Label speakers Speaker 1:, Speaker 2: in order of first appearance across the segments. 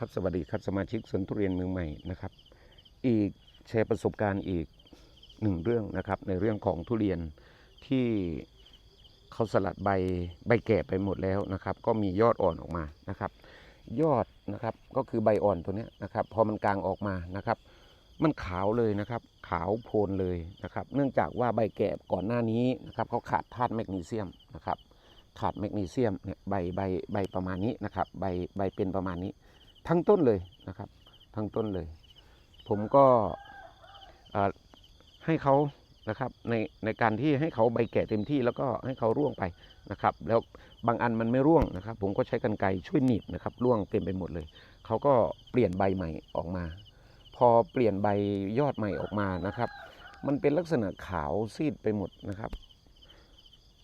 Speaker 1: ครับสวัสดีครับสมาชิกสวนทุเรียนเมืองใหม่นะครับ อีกแชร์ประสบการณ์อีกหนึ่งเรื่องนะครับ ในเรื่องของทุเรียนที่เขาสลัดใบใบแก่ไปหมดแล้วนะครับ ก็มียอดอ่อนออกมานะครับ ยอดนะครับก็คือใบอ่อนตัวนี้นะครับ พอมันกลางออกมานะครับ มันขาวเลยนะครับ ขาวโพลนเลยนะครับ เนื่องจากว่าใบแก่ก่อนหน้านี้นะครับเขาขาดธาตุแมกนีเซียมนะครับ ขาดแมกนีเซียมเนี่ยใบใบใบประมาณนี้นะครับ ใบใบเป็นประมาณนี้ ทั้งต้นเลยนะครับ ทั้งต้นเลย ผมก็ให้เขานะครับในในการที่ให้เขาใบแก่เต็มที่แล้วก็ให้เขาร่วงไปนะครับ แล้วบางอันมันไม่ร่วงนะครับ ผมก็ใช้กรรไกรช่วยหนีบนะครับร่วงเต็มไปหมดเลย เขาก็เปลี่ยนใบใหม่ออกมา พอเปลี่ยนใบยอดใหม่ออกมานะครับ มันเป็นลักษณะขาวซีดไปหมดนะครับ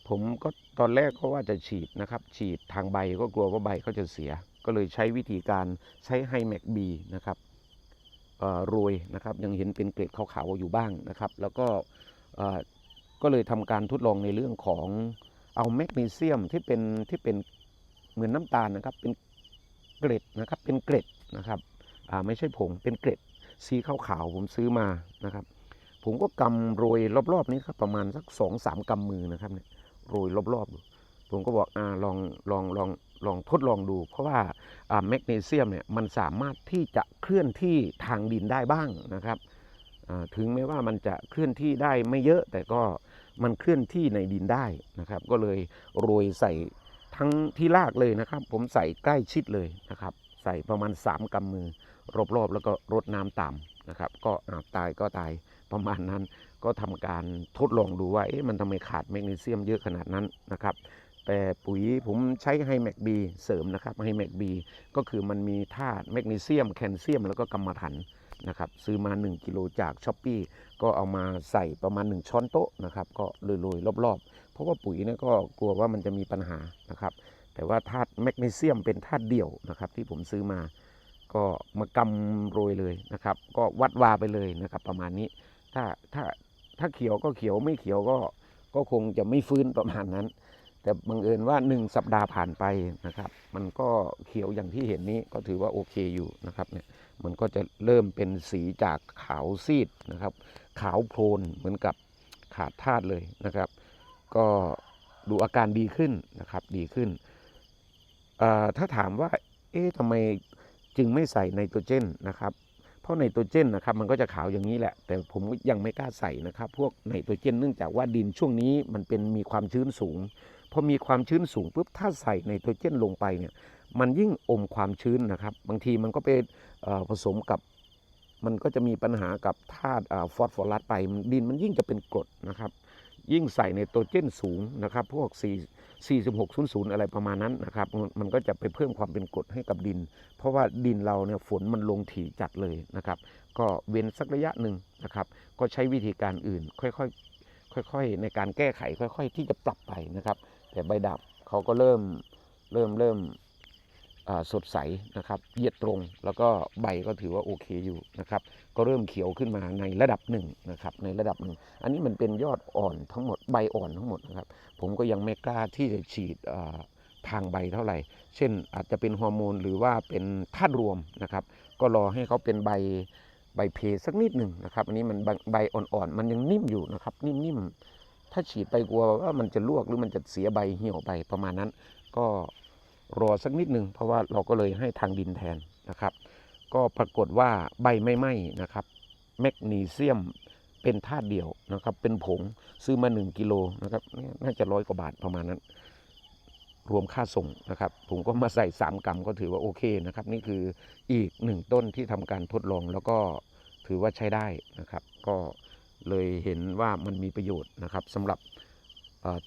Speaker 1: ผมก็ตอนแรกก็ว่าจะฉีดนะครับ ฉีดทางใบก็กลัวว่าใบเขาจะเสีย ก็เลยใช้วิธีการใช้ไฮแม็กบีนะครับโรยนะครับยังเห็นเป็นเกล็ดขาวๆอยู่บ้างนะครับ แล้วก็ก็เลยทำการทดลองในเรื่องของเอาแมกนีเซียมที่เป็นที่เป็นเหมือนน้ำตาลนะครับเป็นเกล็ดนะครับเป็นเกล็ดนะครับไม่ใช่ผงเป็นเกล็ดสีขาวๆผมซื้อมานะครับ ผมก็กำโรยรอบๆนี้ครับประมาณสักสองสามกำมือนะครับเนี่ยโรยรอบๆดู ผมก็บอกอ่าลองลองลองลองทดลองดู เพราะว่าแมกนีเซียมเนี่ยมันสามารถที่จะเคลื่อนที่ทางดินได้บ้างนะครับถึงแม้ว่ามันจะเคลื่อนที่ได้ไม่เยอะ แต่ก็มันเคลื่อนที่ในดินได้นะครับ ก็เลยโรยใส่ทั้งที่รากเลยนะครับ ผมใส่ใกล้ชิดเลยนะครับ ใส่ประมาณ 3กำมือ รอบๆ แล้วก็รดน้ำตามนะครับ ก็อาตายก็ตายประมาณนั้น ก็ทำการทดลองดูว่าเอ๊ะมันทำไมขาดแมกนีเซียมเยอะขนาดนั้นนะครับ แต่ปุ๋ยผมใช้ไฮแมกบีเสริมนะครับไฮแมกบีก็คือมันมีธาตุแมกนีเซียมแคลเซียม แล้วก็กรรมฐานนะครับซื้อมา 1 กิโลจากช้อปปีก็เอามาใส่ประมาณ 1 ช้อนโต๊ะนะครับก็โรยๆรอบๆ เพราะว่าปุ๋ยเนี่ยก็กลัวว่ามันจะมีปัญหานะครับแต่ว่าธาตุแมกนีเซียมเป็นธาตุเดี่ยวนะครับที่ผมซื้อมาก็มากำโรยเลยนะครับ ก็วัดวาไปเลยนะครับประมาณนี้ ถ้าถ้าถ้าเขียวก็เขียวไม่เขียวก็ก็คงจะไม่ฟื้นประมาณนั้น แต่บังเอิญว่า1สัปดาห์ผ่านไปนะครับ มันก็เขียวอย่างที่เห็นนี้ก็ถือว่าโอเคอยู่นะครับเนี่ยมันก็จะเริ่มเป็นสีจากขาวซีดนะครับ ขาวโพลนเหมือนกับขาดธาตุเลยนะครับ ก็ดูอาการดีขึ้นนะครับดีขึ้น ถ้าถามว่า เอ๊ะทำไมจึงไม่ใส่ไนโตรเจนนะครับเพราะไนโตรเจนนะครับมันก็จะขาวอย่างนี้แหละ แต่ผมยังไม่กล้าใส่นะครับ พวกไนโตรเจนเนื่องจากว่าดินช่วงนี้มันเป็นมีความชื้นสูง พอมีความชื้นสูงปุ๊บถ้าใส่ไนโตรเจนลงไปเนี่ยมันยิ่งอมความชื้นนะครับ บางทีมันก็ไปผสมกับมันก็จะมีปัญหากับธาตุฟอสฟอรัสไปดินมันยิ่งจะเป็นกรดนะครับ ยิ่งใส่ไนโตรเจนสูงนะครับ พวก 4 4600 อะไรประมาณนั้นนะครับมันมันก็จะไปเพิ่มความเป็นกรดให้กับดิน เพราะว่าดินเราเนี่ยฝนมันลงถี่จัดเลยนะครับ ก็เว้นสักระยะหนึ่งนะครับ ก็ใช้วิธีการอื่นค่อยๆค่อยๆในการแก้ไขค่อย ๆ ที่จะปรับไปนะครับ แต่ใบดับเขาก็เริ่มเริ่มเริ่มสดใสนะครับเยียดตรง แล้วก็ใบก็ถือว่าโอเคอยู่นะครับ ก็เริ่มเขียวขึ้นมาในระดับหนึ่งนะครับ ในระดับหนึ่ง อันนี้มันเป็นยอดอ่อนทั้งหมดใบอ่อนทั้งหมดนะครับ ผมก็ยังไม่กล้าที่จะฉีดทางใบเท่าไหร่ เช่นอาจจะเป็นฮอร์โมนหรือว่าเป็นธาตุรวมนะครับ ก็รอให้เขาเป็นใบใบเพสักนิดหนึ่งนะครับ อันนี้มันใบอ่อนๆ มันยังนิ่มอยู่นะครับ นิ่มๆ ถ้าฉีดไปกลัวว่ามันจะลวกหรือมันจะเสียใบเหี่ยวไปประมาณนั้น ก็รอสักนิดหนึ่งเพราะว่าเราก็เลยให้ทางดินแทนนะครับ ก็ปรากฏว่าใบไม่ไหม้นะครับแมกนีเซียมเป็นธาตุเดียวนะครับ เป็นผงซื้อมา 1 กิโลนะครับเนี่ยน่าจะร้อยกว่าบาทประมาณนั้น รวมค่าส่งนะครับผมก็มาใส่ 3 กรัมก็ถือว่าโอเคนะครับ นี่คืออีกหนึ่งต้นที่ทำการทดลองแล้วก็ถือว่าใช้ได้นะครับ ก็ เลยเห็นว่ามันมีประโยชน์นะครับสำหรับ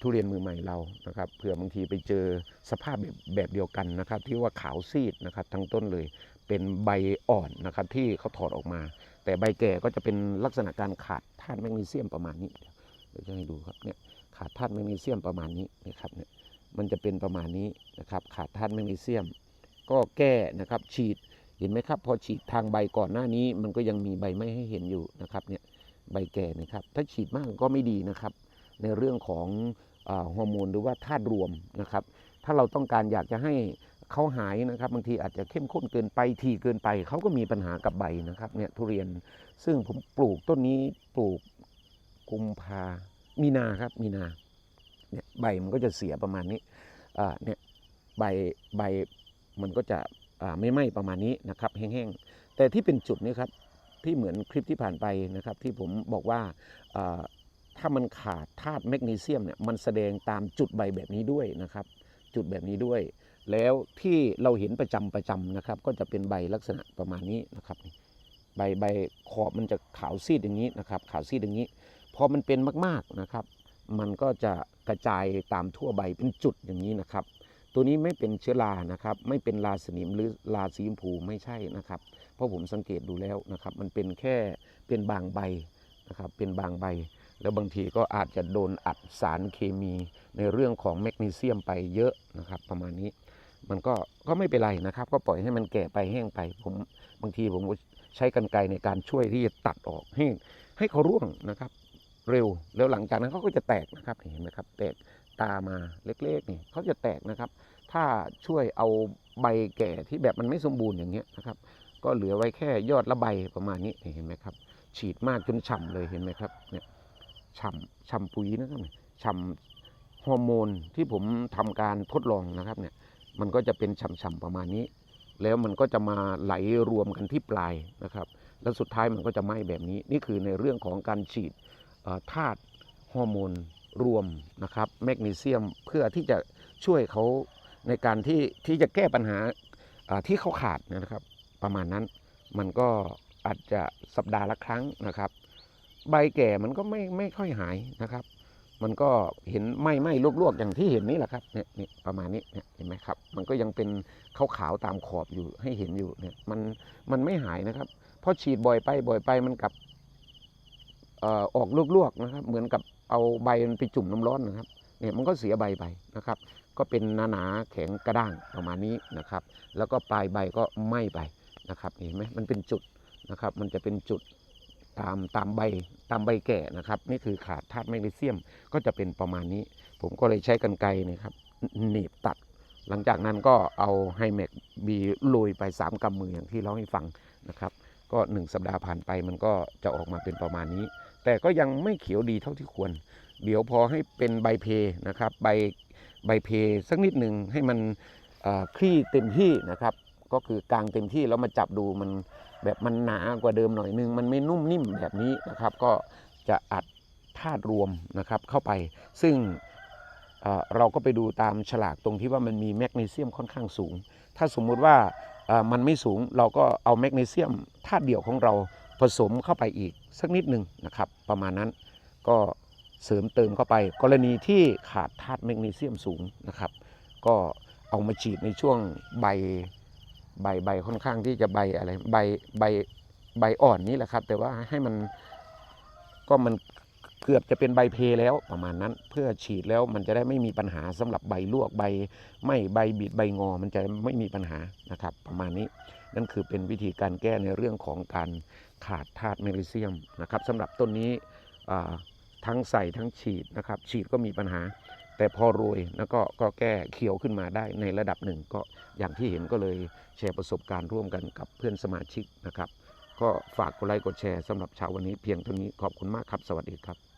Speaker 1: ทุเรียนมือใหม่เรานะครับเผื่อบางทีไปเจอสภาพแบบแบบเดียวกันนะครับ ที่ว่าขาวซีดนะครับทั้งต้นเลยเป็นใบอ่อนนะครับที่เขาถอดออกมา แต่ใบแก่ก็จะเป็นลักษณะการขาดธาตุแมกนีเซียมประมาณนี้เดี๋ยวจะให้ดูครับเนี่ยขาดธาตุแมกนีเซียมประมาณนี้นะครับเนี่ยมันจะเป็นประมาณนี้นะครับขาดธาตุแมกนีเซียม ก็แก้นะครับฉีดเห็นไหมครับ พอฉีดทางใบก่อนหน้านี้ มันก็ยังมีใบไม้ให้เห็นอยู่นะครับเนี่ย ใบแก่นะครับ ถ้าฉีดมากก็ไม่ดีนะครับ ในเรื่องของอฮอร์โมนหรือว่าธาตุรวมนะครับ ถ้าเราต้องการอยากจะให้เขาหายนะครับ บางทีอาจจะเข้มข้นเกินไปทีเกินไป เขาก็มีปัญหากับใบนะครับเนี่ยทุเรียนซึ่งผมปลูกต้นนี้ปลูกกุมภามีนาครับมีนาเนี่ยใบมันก็จะเสียประมาณนี้เนี่ยใบใบมันก็จะไม่ไหม้ประมาณนี้นะครับ แห้งๆแต่ที่เป็นจุดนี้ครับ ที่เหมือนคลิปที่ผ่านไปนะครับที่ผมบอกว่าถ้ามันขาดธาตุแมกนีเซียมเนี่ยมันแสดงตามจุดใบแบบนี้ด้วยนะครับ จุดแบบนี้ด้วย แล้วที่เราเห็นประจำประจำนะครับ ก็จะเป็นใบลักษณะประมาณนี้นะครับ ใบใบขอบมันจะขาวซีดอย่างนี้นะครับ ขาวซีดอย่างนี้พอมันเป็นมากๆนะครับ มันก็จะกระจายตามทั่วใบเป็นจุดอย่างนี้นะครับ ตัวนี้ไม่เป็นเชื้อรานะครับ ไม่เป็นราสนิมหรือราสีชมพูไม่ใช่นะครับ เพราะผมสังเกตดูแล้วนะครับ มันเป็นแค่เป็นบางใบนะครับ เป็นบางใบ แล้วบางทีก็อาจจะโดนอัดสารเคมีในเรื่องของแมกนีเซียมไปเยอะนะครับ ประมาณนี้ มันก็ก็ไม่เป็นไรนะครับ ก็ปล่อยให้มันแก่ไปแห้งไป ผมบางทีผมก็ใช้กรรไกรในการช่วยที่จะตัดออกให้ให้เขาร่วงนะครับ เร็วแล้วหลังจากนั้นเขาก็จะแตกนะครับเห็นไหมครับ แตกตามาเล็กๆนี่เขาจะแตกนะครับ ถ้าช่วยเอาใบแก่ที่แบบมันไม่สมบูรณ์อย่างเงี้ยนะครับ ก็เหลือไว้แค่ยอดละใบประมาณนี้เห็นไหมครับ ฉีดมากจนฉ่ำเลยเห็นไหมครับเนี่ยฉ่ำฉ่ำปุ๋ยนะครับฉ่ำฮอร์โมนที่ผมทำการทดลองนะครับเนี่ยมันก็จะเป็นฉ่ำๆประมาณนี้ แล้วมันก็จะมาไหลรวมกันที่ปลายนะครับ แล้วสุดท้ายมันก็จะไหม้แบบนี้ นี่คือในเรื่องของการฉีดธาตุฮอร์โมนรวมนะครับแมกนีเซียมเพื่อที่จะช่วยเขา ในการที่ที่จะแก้ปัญหาที่เขาขาดนะครับ ประมาณนั้นมันก็อาจจะสัปดาห์ละครั้งนะครับ ใบแก่มันก็ไม่ไม่ค่อยหายนะครับ มันก็เห็นไหม้ไหม้ลวกๆอย่างที่เห็นนี่แหละครับเนี่ยนี่ประมาณนี้เนี่ยเห็นไหมครับ มันก็ยังเป็นขาวๆตามขอบอยู่ให้เห็นอยู่เนี่ยมันมันไม่หายนะครับพราะฉีดบ่อยไปบ่อยไปมันกลับออกลวกๆนะครับ เหมือนกับเอาใบมันไปจุ่มน้ำร้อนนะครับเนี่ยมันก็เสียใบไปนะครับ ก็เป็นหนาๆแข็งกระด้างประมาณนี้นะครับ แล้วก็ปลายใบก็ไหม้ไปนะครับเห็นไหมมันเป็นจุดนะครับ มันจะเป็นจุดตามตามใบตามใบแก่นะครับ นี่คือขาดธาตุแมกนีเซียมก็จะเป็นประมาณนี้ ผมก็เลยใช้กรรไกรนะครับหนีบตัด หลังจากนั้นก็เอาไฮแม็กบีโรยไป 3กำมืออย่างที่เล่าให้ฟังนะครับ ก็ 1 สัปดาห์ผ่านไปมันก็จะออกมาเป็นประมาณนี้ แต่ก็ยังไม่เขียวดีเท่าที่ควร เดี๋ยวพอให้เป็นใบเพนะครับ ใบ ใบเพสักนิดหนึ่งให้มันคลี่เต็มที่นะครับ ก็คือกลางเต็มที่แล้วมาจับดูมันแบบมันหนากว่าเดิมหน่อยนึง มันไม่นุ่มนิ่มแบบนี้นะครับ ก็จะอัดธาตุรวมนะครับเข้าไป ซึ่งเราก็ไปดูตามฉลากตรงที่ว่ามันมีแมกนีเซียมค่อนข้างสูง ถ้าสมมุติว่ามันไม่สูงเราก็เอาแมกนีเซียมธาตุเดี่ยวของเราผสมเข้าไปอีกสักนิดหนึ่งนะครับ ประมาณนั้นก็ เสริมเติมเข้าไป กรณีที่ขาดธาตุแมกนีเซียมสูงนะครับ ก็เอามาฉีดในช่วงใบใบใบค่อนข้างที่จะใบอะไรใบใบใบอ่อนนี่แหละครับ แต่ว่าให้มันก็มันเกือบจะเป็นใบเพแล้วประมาณนั้น เพื่อฉีดแล้วมันจะได้ไม่มีปัญหาสำหรับใบลวกใบไม่ใบบิดใบงอ มันจะไม่มีปัญหานะครับ ประมาณนี้นั่นคือเป็นวิธีการแก้ในเรื่องของการขาดธาตุแมกนีเซียมนะครับสำหรับต้นนี้อ่า ทั้งใส่ทั้งฉีดนะครับ ฉีดก็มีปัญหา แต่พอโรยแล้วก็ก็แก้เขียวขึ้นมาได้ในระดับหนึ่ง ก็อย่างที่เห็นก็เลยแชร์ประสบการณ์ร่วมกันกับเพื่อนสมาชิกนะครับ ก็ฝากกดไลค์กดแชร์สำหรับเช้าวันนี้เพียงเท่านี้ขอบคุณมากครับ สวัสดีครับ